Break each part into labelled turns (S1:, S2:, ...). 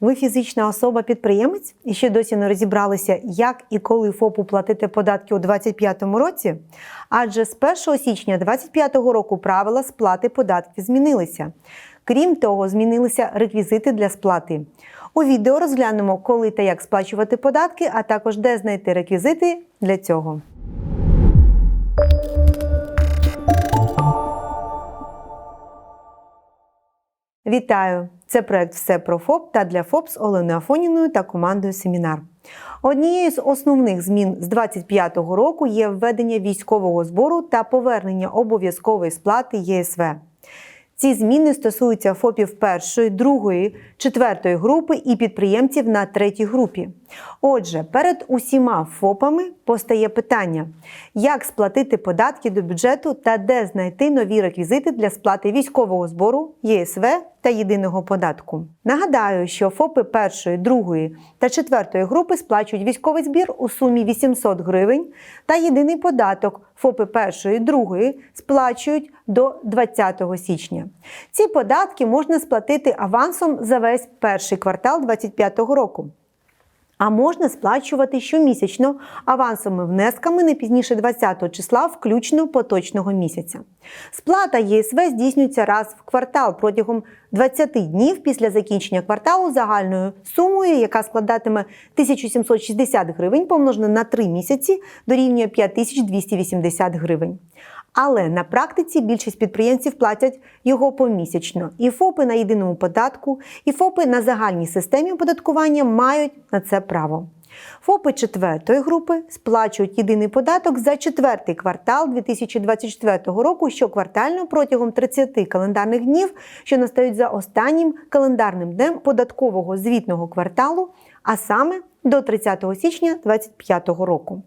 S1: Ви фізична особа-підприємець і ще досі не розібралися, як і коли ФОПу платити податки у 2025 році? Адже з 1 січня 2025 року правила сплати податків змінилися. Крім того, змінилися реквізити для сплати. У відео розглянемо, коли та як сплачувати податки, а також де знайти реквізити для цього. Вітаю! Це проект Все про ФОП та для ФОП з Оленою Афоніною та командою Семінар. Однією з основних змін з 2025 року є введення військового збору та повернення обов'язкової сплати ЄСВ. Ці зміни стосуються ФОПів першої, другої, четвертої групи і підприємців на третій групі. Отже, перед усіма ФОПами постає питання, як сплатити податки до бюджету та де знайти нові реквізити для сплати військового збору, ЄСВ та єдиного податку. Нагадаю, що ФОПи першої, другої та четвертої групи сплачують військовий збір у сумі 800 гривень та єдиний податок ФОПи першої, другої сплачують до 20 січня. Ці податки можна сплатити авансом за весь перший квартал 2025 року. А можна сплачувати щомісячно авансовими внесками не пізніше 20 числа, включно поточного місяця. Сплата ЄСВ здійснюється раз в квартал протягом 20 днів після закінчення кварталу загальною сумою, яка складатиме 1760 гривень, помножено на 3 місяці, дорівнює 5280 гривень. Але на практиці більшість підприємців платять його помісячно. І ФОПи на єдиному податку, і ФОПи на загальній системі оподаткування мають на це право. ФОПи четвертої групи сплачують єдиний податок за четвертий квартал 2024 року щоквартально протягом 30 календарних днів, що настають за останнім календарним днем податкового звітного кварталу, а саме до 30 січня 2025 року.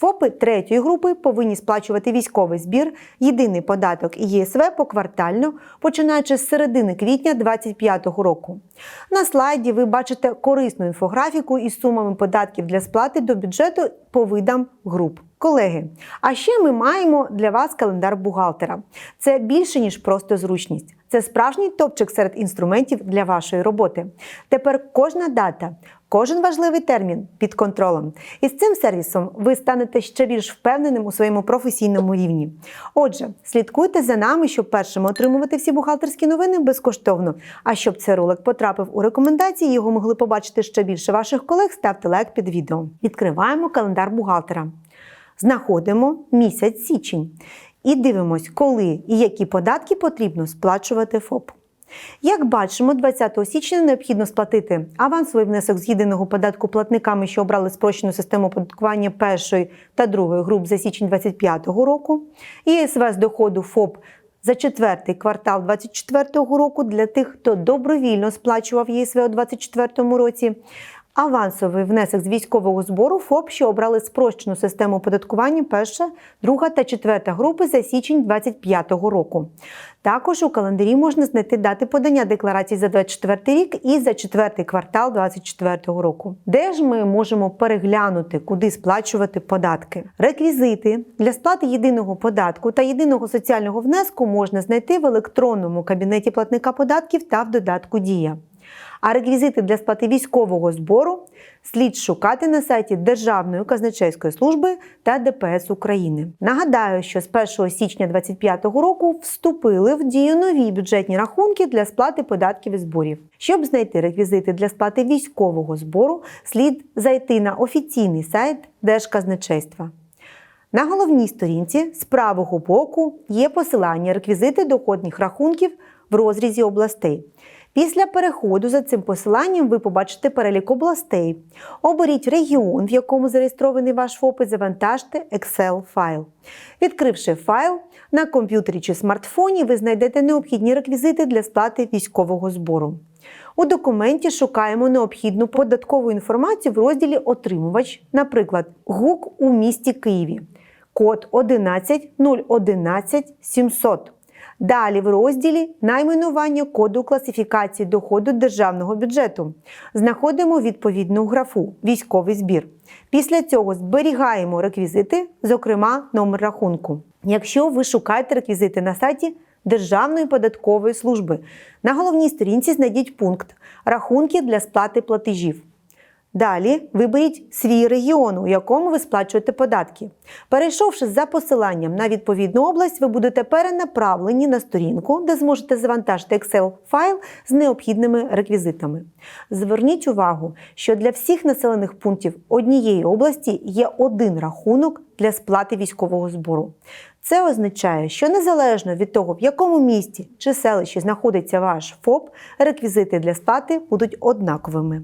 S1: ФОПи третьої групи повинні сплачувати військовий збір, єдиний податок і ЄСВ поквартально, починаючи з середини квітня 2025 року. На слайді ви бачите корисну інфографіку із сумами податків для сплати до бюджету по видам груп. Колеги, а ще ми маємо для вас календар бухгалтера. Це більше ніж просто зручність. Це справжній топчик серед інструментів для вашої роботи. Тепер кожна дата, кожен важливий термін під контролем. І з цим сервісом ви станете ще більш впевненим у своєму професійному рівні. Отже, слідкуйте за нами, щоб першими отримувати всі бухгалтерські новини безкоштовно. А щоб цей ролик потрапив у рекомендації, його могли побачити ще більше ваших колег, ставте лайк під відео. Відкриваємо календар бухгалтера. Знаходимо місяць січень і дивимось, коли і які податки потрібно сплачувати ФОП. Як бачимо, 20 січня необхідно сплатити авансовий внесок з єдиного податку платниками, що обрали спрощену систему оподаткування першої та другої груп за січень 2025 року, ЄСВ з доходу ФОП за четвертий квартал 2024 року для тих, хто добровільно сплачував ЄСВ у 2024 році. Авансовий внесок з військового збору ФОП, що обрали спрощену систему оподаткування перша, друга та четверта групи за січень 2025 року. Також у календарі можна знайти дати подання декларацій за 2024 рік і за четвертий квартал 2024 року. Де ж ми можемо переглянути, куди сплачувати податки? Реквізити для сплати єдиного податку та єдиного соціального внеску можна знайти в електронному кабінеті платника податків та в додатку Дія. А реквізити для сплати військового збору слід шукати на сайті Державної казначейської служби та ДПС України. Нагадаю, що з 1 січня 2025 року вступили в дію нові бюджетні рахунки для сплати податків і зборів. Щоб знайти реквізити для сплати військового збору, слід зайти на офіційний сайт Держказначейства. На головній сторінці з правого боку є посилання реквізити доходних рахунків в розрізі областей. Після переходу за цим посиланням ви побачите перелік областей. Оберіть регіон, в якому зареєстрований ваш ФОП і завантажте Excel-файл. Відкривши файл, на комп'ютері чи смартфоні ви знайдете необхідні реквізити для сплати військового збору. У документі шукаємо необхідну податкову інформацію в розділі Отримувач, наприклад, ГУК у місті Києві, код 11 011 700. Далі в розділі найменування коду класифікації доходу державного бюджету знаходимо відповідну графу військовий збір. Після цього зберігаємо реквізити, зокрема номер рахунку. Якщо ви шукаєте реквізити на сайті Державної податкової служби. На головній сторінці знайдіть пункт Рахунки для сплати платежів. Далі виберіть свій регіон, у якому ви сплачуєте податки. Перейшовши за посиланням на відповідну область, ви будете перенаправлені на сторінку, де зможете завантажити Excel-файл з необхідними реквізитами. Зверніть увагу, що для всіх населених пунктів однієї області є один рахунок для сплати військового збору. Це означає, що незалежно від того, в якому місті чи селищі знаходиться ваш ФОП, реквізити для сплати будуть однаковими.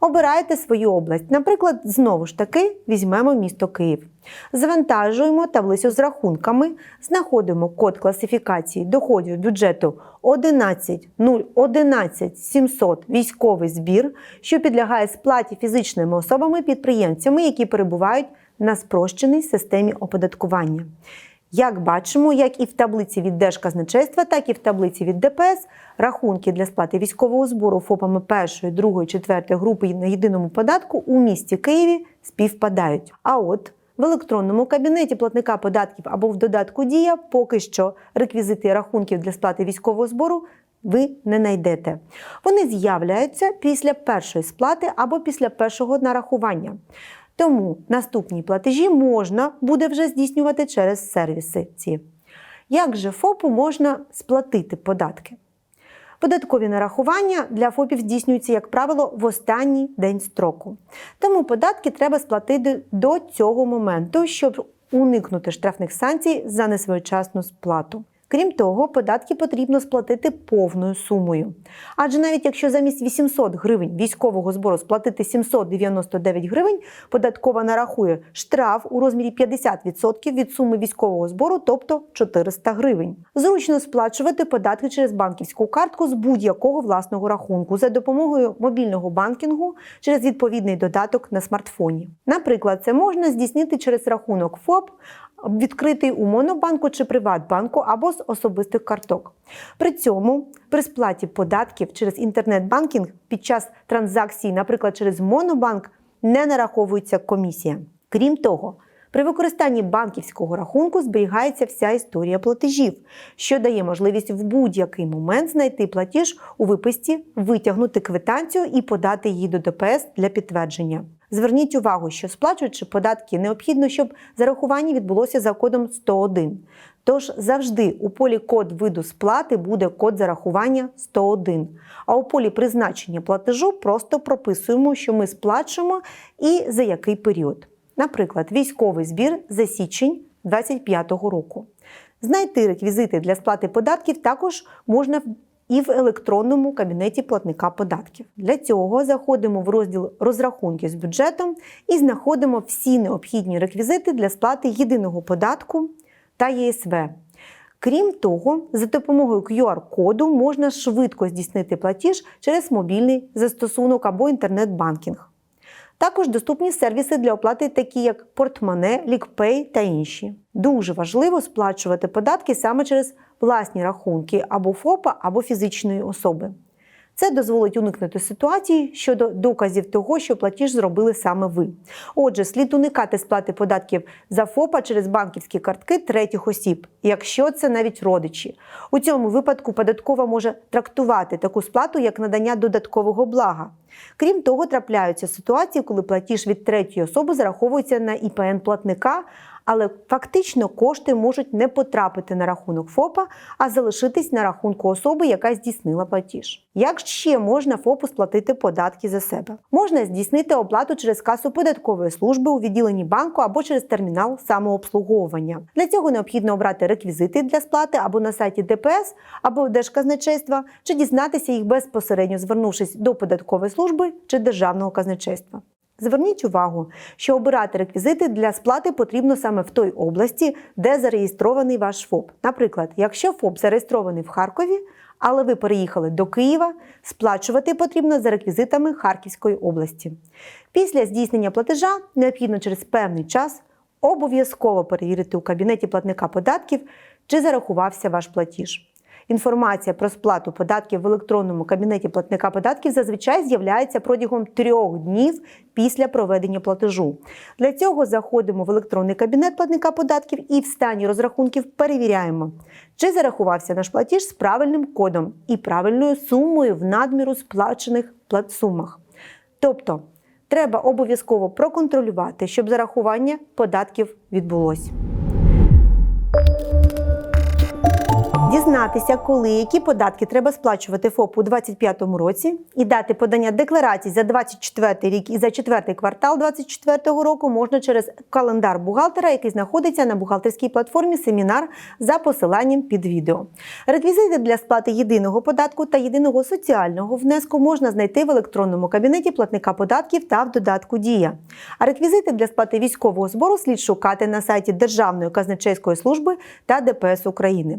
S1: Обирайте свою область. Наприклад, знову ж таки візьмемо місто Київ. Завантажуємо таблицю з рахунками, знаходимо код класифікації доходів бюджету 11.011.700 військовий збір, що підлягає сплаті фізичними особами-підприємцями, які перебувають на спрощеній системі оподаткування. Як бачимо, як і в таблиці від Держказначейства, так і в таблиці від ДПС рахунки для сплати військового збору ФОПами першої, другої, четвертої групи на єдиному податку у місті Києві співпадають. А от в електронному кабінеті платника податків або в додатку Дія поки що реквізити рахунків для сплати військового збору ви не знайдете. Вони з'являються після першої сплати або після першого нарахування. Тому наступні платежі можна буде вже здійснювати через сервіси ці. Як же ФОПу можна сплатити податки? Податкові нарахування для ФОПів здійснюються, як правило, в останній день строку. Тому податки треба сплатити до цього моменту, щоб уникнути штрафних санкцій за несвоєчасну сплату. Крім того, податки потрібно сплатити повною сумою. Адже навіть якщо замість 800 гривень військового збору сплатити 799 гривень, податкова нарахує штраф у розмірі 50% від суми військового збору, тобто 400 гривень. Зручно сплачувати податки через банківську картку з будь-якого власного рахунку за допомогою мобільного банкінгу через відповідний додаток на смартфоні. Наприклад, це можна здійснити через рахунок ФОП відкритий у Монобанку чи Приватбанку або з особистих карток. При цьому при сплаті податків через інтернет-банкінг під час транзакцій, наприклад, через Монобанк, не нараховується комісія. Крім того, при використанні банківського рахунку зберігається вся історія платежів, що дає можливість в будь-який момент знайти платіж у виписці, витягнути квитанцію і подати її до ДПС для підтвердження. Зверніть увагу, що сплачуючи податки, необхідно, щоб зарахування відбулося за кодом 101. Тож завжди у полі код виду сплати буде код зарахування 101. А у полі призначення платежу просто прописуємо, що ми сплачуємо і за який період. Наприклад, військовий збір за січень 2025 року. Знайти реквізити для сплати податків також можна і в електронному кабінеті платника податків. Для цього заходимо в розділ розрахунки з бюджетом і знаходимо всі необхідні реквізити для сплати єдиного податку та ЄСВ. Крім того, за допомогою QR-коду можна швидко здійснити платіж через мобільний застосунок або інтернет-банкінг. Також доступні сервіси для оплати, такі як Портмоне, Лікпей та інші. Дуже важливо сплачувати податки саме через власні рахунки або ФОПа, або фізичної особи. Це дозволить уникнути ситуації щодо доказів того, що платіж зробили саме ви. Отже, слід уникати сплати податків за ФОПа через банківські картки третіх осіб, якщо це навіть родичі. У цьому випадку податкова може трактувати таку сплату як надання додаткового блага. Крім того, трапляються ситуації, коли платіж від третьої особи зараховується на ІПН платника, але фактично кошти можуть не потрапити на рахунок ФОПа, а залишитись на рахунку особи, яка здійснила платіж. Як ще можна ФОПу сплатити податки за себе? Можна здійснити оплату через касу податкової служби у відділенні банку або через термінал самообслуговування. Для цього необхідно обрати реквізити для сплати або на сайті ДПС або Держказначейства, чи дізнатися їх безпосередньо звернувшись до податкової служби чи державного казначейства. Зверніть увагу, що обирати реквізити для сплати потрібно саме в той області, де зареєстрований ваш ФОП. Наприклад, якщо ФОП зареєстрований в Харкові, але ви переїхали до Києва, сплачувати потрібно за реквізитами Харківської області. Після здійснення платежа необхідно через певний час обов'язково перевірити у кабінеті платника податків, чи зарахувався ваш платіж. Інформація про сплату податків в електронному кабінеті платника податків зазвичай з'являється протягом трьох днів після проведення платежу. Для цього заходимо в електронний кабінет платника податків і в стані розрахунків перевіряємо, чи зарахувався наш платіж з правильним кодом і правильною сумою в надміру сплачених платсумах. Тобто треба обов'язково проконтролювати, щоб зарахування податків відбулось. Дізнатися, коли які податки треба сплачувати ФОП у 2025 році, і дати подання декларацій за 24 рік і за четвертий квартал 2024 року можна через календар бухгалтера, який знаходиться на бухгалтерській платформі Семінар за посиланням під відео. Реквізити для сплати єдиного податку та єдиного соціального внеску можна знайти в електронному кабінеті платника податків та в додатку Дія. А реквізити для сплати військового збору слід шукати на сайті Державної казначейської служби та ДПС України.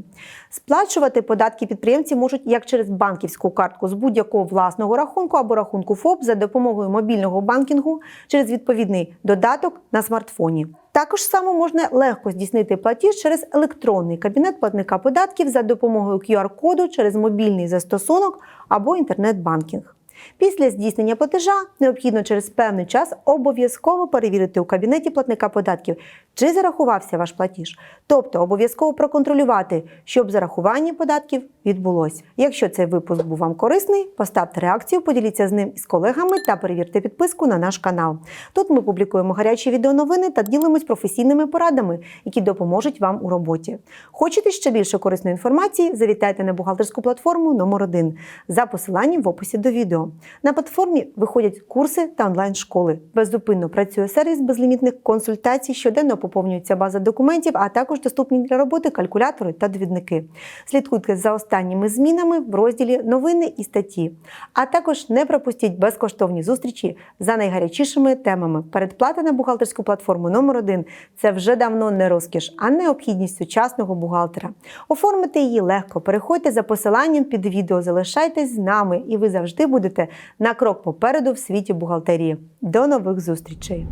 S1: Сплачувати податки підприємці можуть як через банківську картку з будь-якого власного рахунку або рахунку ФОП за допомогою мобільного банкінгу через відповідний додаток на смартфоні. Також само можна легко здійснити платіж через електронний кабінет платника податків за допомогою QR-коду через мобільний застосунок або інтернет-банкінг. Після здійснення платежа необхідно через певний час обов'язково перевірити у кабінеті платника податків, чи зарахувався ваш платіж. Тобто обов'язково проконтролювати, щоб зарахування податків відбулось. Якщо цей випуск був вам корисний, поставте реакцію, поділіться з ним із колегами та перевірте підписку на наш канал. Тут ми публікуємо гарячі відеоновини та ділимось професійними порадами, які допоможуть вам у роботі. Хочете ще більше корисної інформації? Завітайте на бухгалтерську платформу номер 1 за посиланням в описі до відео. На платформі виходять курси та онлайн-школи. Беззупинно працює сервіс безлімітних консультацій, щоденно поповнюється база документів, а також доступні для роботи калькулятори та довідники. Слідкуйте за останніми змінами в розділі Новини і статті. А також не пропустіть безкоштовні зустрічі за найгарячішими темами. Передплата на бухгалтерську платформу номер 1 це вже давно не розкіш, а необхідність сучасного бухгалтера. Оформити її легко. Переходьте за посиланням під відео, залишайтесь з нами, і ви завжди будете на крок попереду в світі бухгалтерії. До нових зустрічей!